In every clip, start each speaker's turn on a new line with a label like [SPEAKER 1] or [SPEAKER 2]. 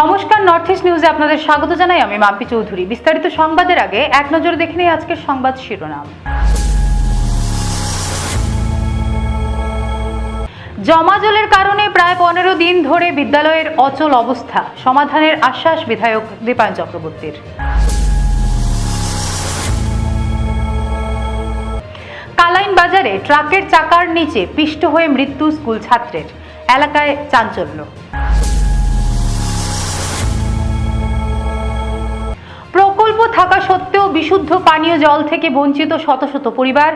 [SPEAKER 1] নমস্কার north east নিউজে আপনাদের স্বাগত জানাই। আমি মাম্পি চৌধুরী। বিস্তারিত সংবাদের আগে এক নজর দেখে নেই আজকের সংবাদ শিরোনাম। জমাজলের কারণে প্রায় পনেরো দিন ধরে বিদ্যালয়ের অচল অবস্থা। সমাধানের আশ্বাস বিধায়ক দীপায়ন চক্রবর্তীর। কালাইন বাজারে ট্রাকের চাকার নিচে পিষ্ট হয়ে মৃত্যু স্কুল ছাত্রের। এলাকায় চাঞ্চল্য। থাকা সত্ত্বেও বিশুদ্ধ পানীয় জল থেকে বঞ্চিত শত শত পরিবার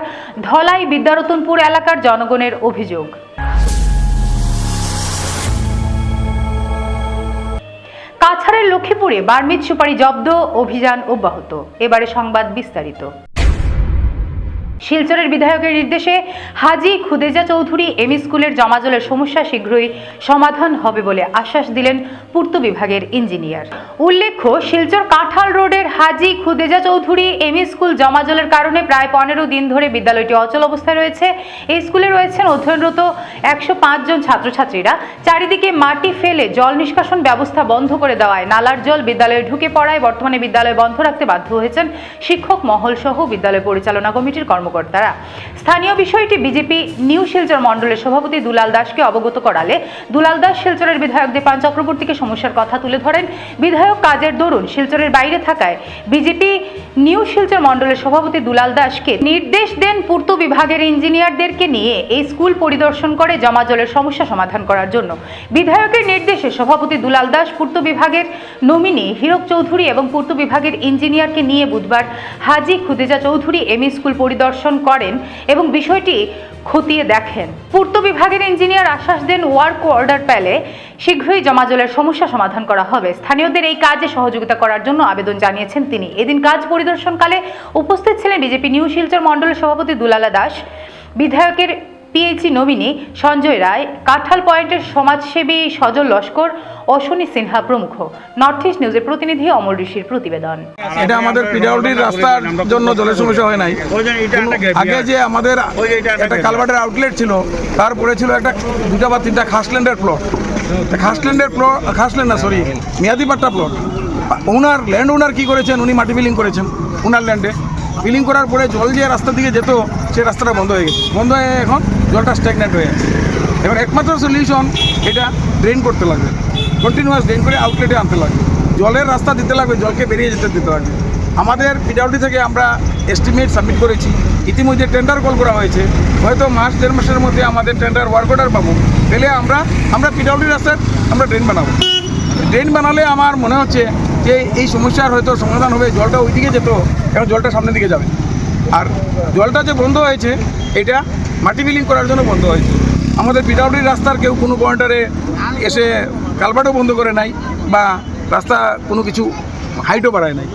[SPEAKER 1] ধলাই বিদ্যারতনপুর এলাকার জনগণের অভিযোগ। কাছাড়ের লক্ষ্মীপুরে বার্মিজ সুপারি জব্দ অভিযান অব্যাহত। এবারে সংবাদ বিস্তারিত। শিলচরের বিধায়কের নির্দেশে হাজি খুদেজা চৌধুরী এমই স্কুলের জমাজলের সমস্যা শীঘ্রই সমাধান হবে বলে আশ্বাস দিলেন পূর্ত বিভাগের ইঞ্জিনিয়ার। উল্লেখ্য, শিলচর কাঁঠাল রোডের হাজি খুদেজা চৌধুরী এমই স্কুল জমাজলের কারণে প্রায় পনেরো দিন ধরে বিদ্যালয়টি অচল অবস্থায় রয়েছে। এই স্কুলে রয়েছেন অধ্যয়নরত একশো জন ছাত্রছাত্রীরা। চারিদিকে মাটি ফেলে জল নিষ্কাশন ব্যবস্থা বন্ধ করে দেওয়ায় নালার জল বিদ্যালয়ে ঢুকে পড়ায় বর্তমানে বিদ্যালয় বন্ধ রাখতে বাধ্য হয়েছেন শিক্ষক মহল সহ বিদ্যালয় পরিচালনা কমিটির কর্মকর্তারা। স্থানীয় বিষয়টি বিজেপি নিউ শিলচর মণ্ডলের সভাপতি দুলাল দাসকে অবগত করালে দুলাল দাস শিলচরের বিধায়ক দীপান চক্রবর্তীকে সমস্যার কথা তুলে ধরেন। বিধায়ক কাজের দরুন শিলচরের বাইরে থাকায় বিজেপি নিউ শিলচর মণ্ডলের সভাপতি দুলাল দাসকে নির্দেশ দেন পূর্ত বিভাগের ইঞ্জিনিয়ারদেরকে নিয়ে এই স্কুল পরিদর্শন করে জমা জলের সমস্যা সমাধান করার জন্য। বিধায়কের নির্দেশে সভাপতি দুলাল দাস পূর্ত বিভাগের নমিনি হীরক চৌধুরী এবং পূর্ত বিভাগের ইঞ্জিনিয়ারকে নিয়ে বুধবার হাজি খুদেজা চৌধুরী এমই স্কুল পরিদর্শন করেন এবং বিষয়টি খতিয়ে দেখেন। পূর্ত বিভাগের ইঞ্জিনিয়ার আশ্বাস দেন ওয়ার্ক অর্ডার পেলে শীঘ্রই জমাজলের সমস্যা সমাধান করা হবে। স্থানীয়দের এই কাজে সহযোগিতা করার জন্য আবেদন জানিয়েছেন তিনি। এদিন কাজ পরিদর্শনকালে উপস্থিত ছিলেন বিজেপি নিউ শিলচর মণ্ডলের সভাপতি দুলালা দাস। বিধায়কের পিএইচি নমিনি সঞ্জয় রায়, কাঁঠাল পয়েন্টের সমাজসেবী সজল লস্কর অশ্বিনী সিনহা প্রমুখ। নর্থ ইস্ট নিউজের প্রতিনিধি অমর ঋষির প্রতিবেদন।
[SPEAKER 2] এটা আমাদের পিডাউডির রাস্তার জন্য জলের সমস্যা হয় নাই। আগে যে আমাদের একটা কালভার্টের আউটলেট ছিল তারপরে ছিল একটা দুটা বা তিনটা খাসল্যান্ডের প্লট খাসল্যান্ডের প্লট খাসল্যান্ড না সরি মেয়াদি পাট্টা প্লট ওনার ল্যান্ড ওনার কি করেছেন? উনি মাটি বিলিং করেছেন। ওনার ল্যান্ডে বিলিং করার পরে জল যে রাস্তার দিকে যেত সেই রাস্তাটা বন্ধ হয়ে গেছে। বন্ধ হয়ে এখন জলটা স্ট্যাগনেট হয়ে আছে। এবার একমাত্র সলিউশন এটা ড্রেন করতে লাগবে। কন্টিনিউয়াস ড্রেন করে আউটলেটে আনতে লাগবে। জলের রাস্তা দিতে লাগবে, জলকে বেরিয়ে যেতে দিতে লাগবে। আমাদের পিডাউটি থেকে আমরা এস্টিমেট সাবমিট করেছি। ইতিমধ্যে টেন্ডার কল করা হয়েছে। হয়তো মাস দেড় মাসের মধ্যে আমাদের টেন্ডার ওয়ার্ক অর্ডার পাবো। পেলে আমরা আমরা পিডাউটি রাস্তার আমরা ড্রেন বানাবো। ড্রেন বানালে আমার মনে হচ্ছে যে এই সমস্যার হয়তো সমাধান হবে, জলটা ওই দিকে যেত, এখন জলটা সামনের দিকে যাবে। আর জলটা যে বন্ধ হয়েছে, এটা মাটি বিলিং করার জন্য বন্ধ হয়েছে। আমাদের পিডাউডির রাস্তার কেউ কোনো পয়েন্টারে এসে কালভার্টও বন্ধ করে নাই বা রাস্তা কোনো কিছু হাইটও বাড়ায় নাই।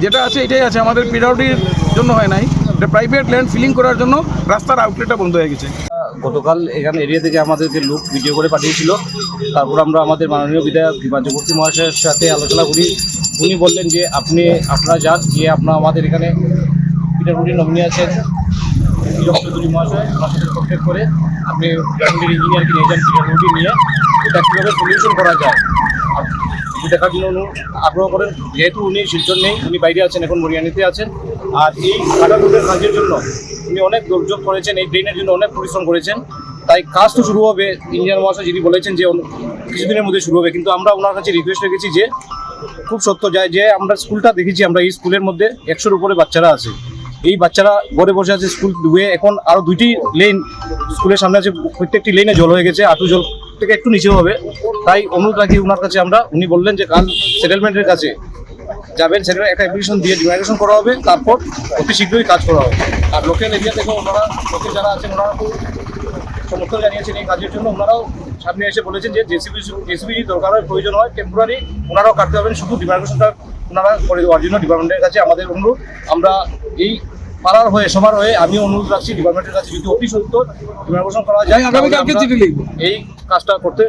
[SPEAKER 2] যেটা আছে, এটাই আছে। আমাদের পিডাউডির জন্য হয় নাই। এটা প্রাইভেট ল্যান্ড ফিলিং করার জন্য রাস্তার আউটলেটটা বন্ধ হয়ে গেছে।
[SPEAKER 3] গতকাল এখানে এরিয়া থেকে আমাদেরকে লোক ভিডিও করে পাঠিয়েছিল। তারপর আমরা আমাদের মাননীয় বিধায়ক চক্রবর্তী মহাশয়ের সাথে আলোচনা করি। উনি বললেন যে, আপনি, আপনারা যান, গিয়ে আপনারা আমাদের এখানে পিটারপুরি নমিনি আছেন। চৌধুরী মহাশয় ওনার সাথে কন্ট্যাক্ট করে আপনি পিটারপুরির ইঞ্জিনিয়ারকে নিয়ে যান পিটারপুরি নিয়ে। এটা কীভাবে সলিউশন করা যায়? দেখার জন্য উনি আগ্রহ করেন। যেহেতু উনি শিলচর নেই, উনি বাইরে আছেন, এখন মরিয়ানিতে আছেন। আর এই কাটাকুটের কাজের জন্য উনি অনেক দুর্যোগ করেছেন, এই ড্রেনের জন্য অনেক পরিশ্রম করেছেন। তাই কাজ তো শুরু হবে ইঞ্জিনিয়ার মহাশয় যিনি বলেছেন যে কিছুদিনের মধ্যে শুরু হবে। কিন্তু আমরা ওনার কাছে রিকোয়েস্ট রেখেছি যে, খুব সত্য যায় যে আমরা স্কুলটা দেখেছি, আমরা এই স্কুলের মধ্যে একশোর উপরে বাচ্চারা আছে। এই বাচ্চারা ঘরে বসে আছে স্কুল ডুবে এখন আরও দুইটি লেন স্কুলের সামনে আছে, প্রত্যেকটি লেনে জল হয়ে গেছে, আটু জল থেকে একটু নিচে হবে। তাই অনুরোধ রাখি ওনার কাছে আমরা, উনি বললেন যে কাল সেটেলমেন্টের কাছে যাবেন সেটা একটা অ্যাপ্লিকেশন দিয়ে ডিমার্কেশন করা হবে, তারপর অতি শীঘ্রই কাজ করা হবে। আর লোকাল এরিয়া থেকে ওনারা লোকেল যারা আছেন, ওনারা খুব সমর্থন জানিয়েছেন এই কাজের জন্য, ওনারাও সামনে এসে বলেছেন যে জেসিবি জেসিবি দরকার হয় প্রয়োজন হয় টেম্পোরারি ওনারাও কাটতে পারবেন শুধু ডিমার্কেশনটা ওনারা করে দেওয়ার জন্য ডিপার্টমেন্টের কাছে আমাদের অনুরোধ আমরা এই পাড়ার হয়ে সবার হয়ে আমি অনুরোধ রাখছি ডিপার্টমেন্টের কাছে যদি অতি সত্য ডিমার্কেশন করা যায়। এই কাজটা করতে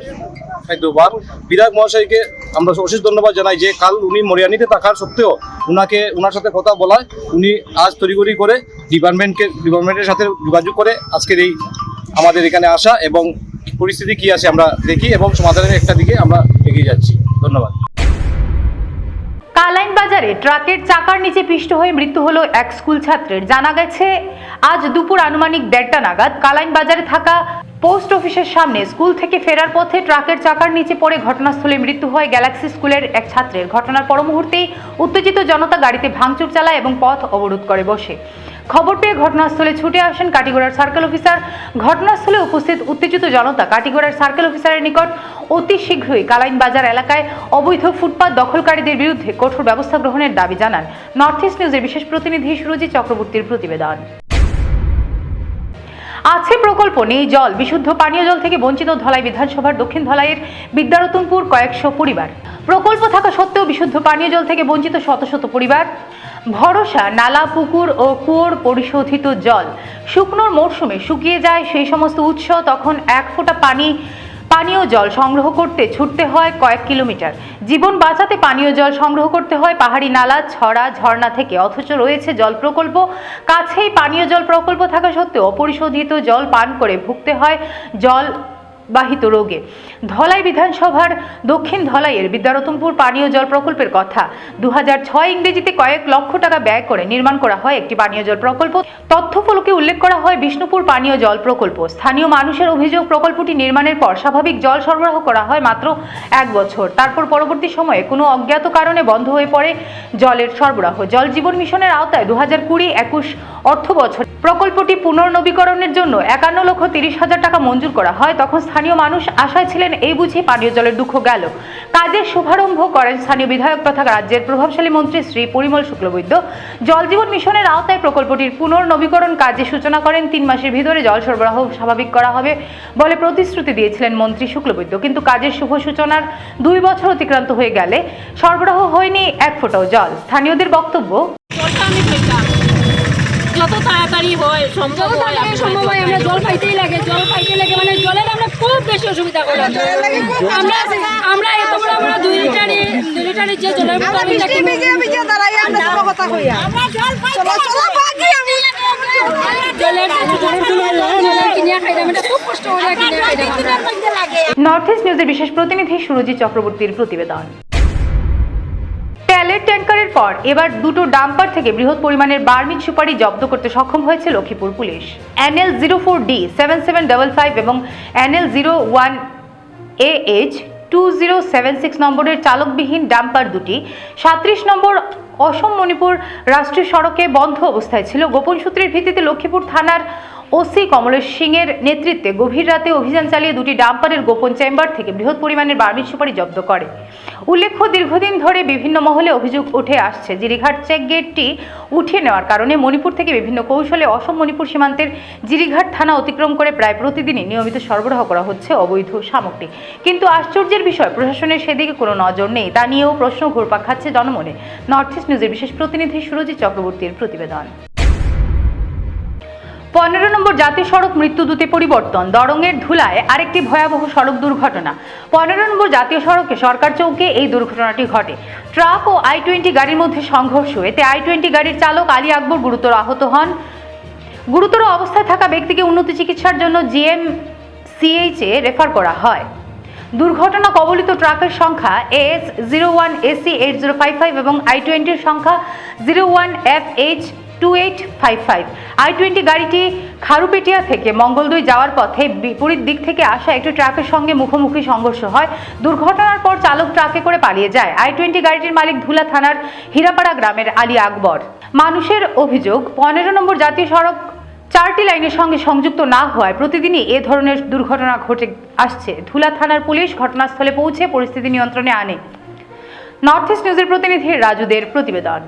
[SPEAKER 3] একদমবার বিধায়ক মহাশয়কে আমরা অশেষ ধন্যবাদ জানাই যে কাল উনি মরিয়ানিতে থাকার সত্ত্বেও উনাকে ওনার সাথে কথা বলায় উনি আজ তড়িগড়ি করে ডিপার্টমেন্টকে ডিপার্টমেন্টের সাথে যোগাযোগ করে আজকের এই আমাদের এখানে আসা এবং পরিস্থিতি কি আছে আমরা দেখি এবং সমাধানের একটা দিকে আমরা এগিয়ে যাচ্ছি। ধন্যবাদ।
[SPEAKER 1] কালাইন বাজারে ট্রাকের চাকার নিচে পিষ্ট হয়ে মৃত্যু হলো এক স্কুল ছাত্রের। জানা গেছে, আজ দুপুর আনুমানিক দেড়টা নাগাদ কালাইন বাজারে থাকা পোস্ট অফিসের সামনে স্কুল থেকে ফেরার পথে ট্রাকের চাকার নিচে পড়ে ঘটনাস্থলে মৃত্যু হয় গ্যালাক্সি স্কুলের এক ছাত্রের। ঘটনার পর মুহূর্তেই উত্তেজিত জনতা গাড়িতে ভাঙচুর চালায় এবং পথ অবরোধ করে বসে। খবর পেয়ে ঘটনাস্থলে ছুটে আসেন কাটিগড়ার সার্কেল অফিসার। ঘটনাস্থলে উপস্থিত উত্তেজিত জনতা কাটিগড়ার সার্কেল অফিসারের নিকট অতি শীঘ্রই কালাইন বাজার এলাকায় অবৈধ ফুটপাত দখলকারীদের বিরুদ্ধে কঠোর ব্যবস্থা গ্রহণের দাবি জানান। নর্থ ইস্ট নিউজের বিশেষ প্রতিনিধি সুরজিৎ চক্রবর্তীর প্রতিবেদন। আছে প্রকল্প, নেই জল। বিশুদ্ধ পানীয় জল থেকে বঞ্চিত ধলাই বিধানসভার দক্ষিণ ধলাইয়ের বিদ্যারতনপুর কয়েকশো পরিবার। প্রকল্প থাকা সত্ত্বেও বিশুদ্ধ পানীয় জল থেকে বঞ্চিত শত শত পরিবার। ভরসা, নালা, পুকুর ও কুয়োর পরিশোধিত জল। শুকনোর মরশুমে শুকিয়ে যায় সেই সমস্ত উৎস, তখন এক ফোঁটা পানি পানীয় জল সংগ্রহ করতে ছুটতে হয় কয়েক কিলোমিটার। জীবন বাঁচাতে পানীয় জল সংগ্রহ করতে হয় পাহাড়ি নালা, ছড়া, ঝর্ণা থেকে। অথচ রয়েছে জল প্রকল্প। কাছেই পানীয় জল প্রকল্প থাকা সত্ত্বেও অপরিশোধিত জল পান করে ভুগতে হয় জল বাহিত রোগে। ধলাই বিধানসভার দক্ষিণ ধলাইয়ের বিদ্যারতনপুর পানীয় জল প্রকল্পের কথা দু ইংরেজিতে কয়েক লক্ষ টাকা ব্যয় করে নির্মাণ করা হয় একটি পানীয় জল প্রকল্প। তথ্যফলকে উল্লেখ করা হয় বিষ্ণুপুর পানীয় জল প্রকল্প। স্থানীয় মানুষের অভিযোগ প্রকল্পটি নির্মাণের পর স্বাভাবিক জল সরবরাহ করা হয় মাত্র এক বছর। তারপর পরবর্তী সময়ে কোনো অজ্ঞাত কারণে বন্ধ হয়ে পড়ে জলের সরবরাহ। জল জীবন মিশনের আওতায় দু হাজার কুড়ি একুশ অর্থ বছর প্রকল্পটি পুনর্নবীকরণের জন্য একান্ন লক্ষ তিরিশ হাজার টাকা মঞ্জুর করা হয়। তখন স্থানীয় মানুষ আশায় ছিলেন এই বুঝে পানীয় জলের দুঃখ গেল। কাজের শুভারম্ভ করেন স্থানীয় বিধায়ক তথা রাজ্যের প্রভাবশালী মন্ত্রী শ্রী পরিমল শুক্লবৈদ্য। জল জীবন মিশনের আওতায় প্রকল্পটির পুনর্নবীকরণ কাজের সূচনা করেন। তিন মাসের ভিতরে জল সরবরাহ স্বাভাবিক করা হবে বলে প্রতিশ্রুতি দিয়েছিলেন মন্ত্রী শুক্লবৈদ্য। কিন্তু কাজের শুভ সূচনার দুই বছর অতিক্রান্ত হয়ে গেলে সরবরাহ হয়নি এক ফোঁটাও জল। স্থানীয়দের বক্তব্য
[SPEAKER 4] যত তাড়াতাড়ি হয় সম্ভব হয়
[SPEAKER 5] সম্ভব হয় আমরা জল পাইতেই লাগে জল পাইতে লাগে মানে জলের আমরা খুব বেশি অসুবিধা করি। আমরা আমরা এত বড় আমরা দুই লিটারে দুই লিটারে যে জলের
[SPEAKER 1] নর্থ ইস্ট নিউজের বিশেষ প্রতিনিধি সুরজিৎ চক্রবর্তীর প্রতিবেদন। তেলের ট্যাঙ্কারের পর এবার দুটো ডাম্পার থেকে বৃহৎ পরিমাণের বার্মিক সুপারি জব্দ করতে সক্ষম হয়েছে Lakshmipur police. NL zero four D seven seven double five এবং NL zero one A H two zero seven six নম্বরের চালকবিহীন ডাম্পার দুটি। সাঁত্রিশ নম্বর অসম মণিপুর রাষ্ট্রীয় সড়কে বন্ধ অবস্থায় ছিল। গোপন সূত্রের ভিত্তিতে লক্ষ্মীপুর থানার ওসি কমলেশ সিংয়ের নেতৃত্বে গভীর রাতে অভিযান চালিয়ে দুটি ডাম্পারের গোপন চেম্বার থেকে বৃহৎ পরিমাণের বার্মিক সুপারি জব্দ করে। উল্লেখ্য, দীর্ঘদিন ধরে বিভিন্ন মহলে অভিযোগ উঠে আসছে জিরিঘাট চেক গেটটি উঠিয়ে নেওয়ার কারণে মণিপুর থেকে বিভিন্ন কৌশলে অসম মণিপুর সীমান্তের জিরিঘাট থানা অতিক্রম করে প্রায় প্রতিদিনই নিয়মিত সরবরাহ করা হচ্ছে অবৈধ সামগ্রী। কিন্তু আশ্চর্যের বিষয়, প্রশাসনের সেদিকে কোনো নজর নেই। তা নিয়েও প্রশ্ন ঘুরপাক খাচ্ছে জনমনে। নর্থ ইস্ট নিউজের বিশেষ প্রতিনিধি সুরজিৎ চক্রবর্তীর প্রতিবেদন। পনেরো নম্বর জাতীয় সড়ক মৃত্যুদূতে পরিবর্তন। দরঙের ধুলায় আরেকটি ভয়াবহ সড়ক দুর্ঘটনা। পনেরো নম্বর জাতীয় সড়কে সরকার চৌকে এই দুর্ঘটনাটি ঘটে। ট্রাক ও আই টোয়েন্টি গাড়ির মধ্যে সংঘর্ষ এতে আই টোয়েন্টি গাড়ির চালক আলী আকবর গুরুতর আহত হন। গুরুতর অবস্থায় থাকা ব্যক্তিকে উন্নত চিকিৎসার জন্য জিএম সিএইচে রেফার করা হয়। দুর্ঘটনা কবলিত ট্রাকের সংখ্যা S zero one AC eight zero five five এবং আই টোয়েন্টির সংখ্যা zero one F H two eight five five I twenty গাড়িটি খারুপেটিয়া থেকে মঙ্গলদৈ যাওয়ার পথে বিপরীত দিক থেকে আসা একটি ট্রাকের সঙ্গে মুখোমুখি সংঘর্ষ হয়। দুর্ঘটনার পর চালক ট্রাকে করে পালিয়ে যায়। আই টোয়েন্টি গাড়িটির মালিক ধুলা থানার হীরাপাড়া গ্রামের আলী আকবর। মানুষের অভিযোগ, পনেরো নম্বর জাতীয় সড়ক চারটি লাইনের সঙ্গে সংযুক্ত না হওয়ায় প্রতিদিনই এ ধরনের দুর্ঘটনা ঘটে আসছে। ধুলা থানার পুলিশ ঘটনাস্থলে পৌঁছে পরিস্থিতি নিয়ন্ত্রণে আনে। নর্থ ইস্ট নিউজের প্রতিনিধি রাজুদের প্রতিবেদন।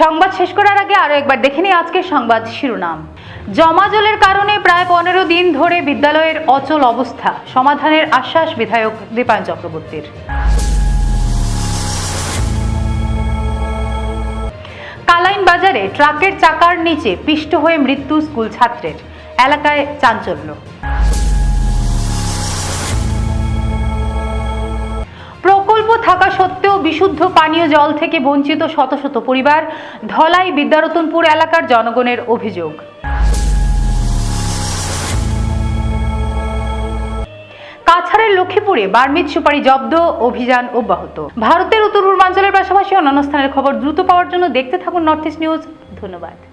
[SPEAKER 1] সংবাদ শেষ করার আগে আরও একবার দেখে নিই আজকের সংবাদ শিরোনাম। জমাজলের কারণে প্রায় পনেরো দিন ধরে বিদ্যালয়ের অচল অবস্থা, সমাধানের আশ্বাস বিধায়ক দীপায়ন চক্রবর্তীর। কালাইন বাজারে ট্রাকের চাকার নিচে পিষ্ট হয়ে মৃত্যু স্কুল ছাত্রের। এলাকায় চাঞ্চল্য। প্রকল্প থাকা সত্ত্বেও বিশুদ্ধ পানীয় জল থেকে বঞ্চিত শত শত পরিবার, ধলাই বিদ্যারতনপুর এলাকার জনগণের অভিযোগ। কাছাড়ের লক্ষ্মীপুরে বার্মিজ সুপারি জব্দ অভিযান অব্যাহত। ভারতের উত্তর পূর্বাঞ্চলের পাশাপাশি অন্যান্য স্থানের খবর দ্রুত পাওয়ার জন্য দেখতে থাকুন নর্থ ইস্ট নিউজ ধন্যবাদ।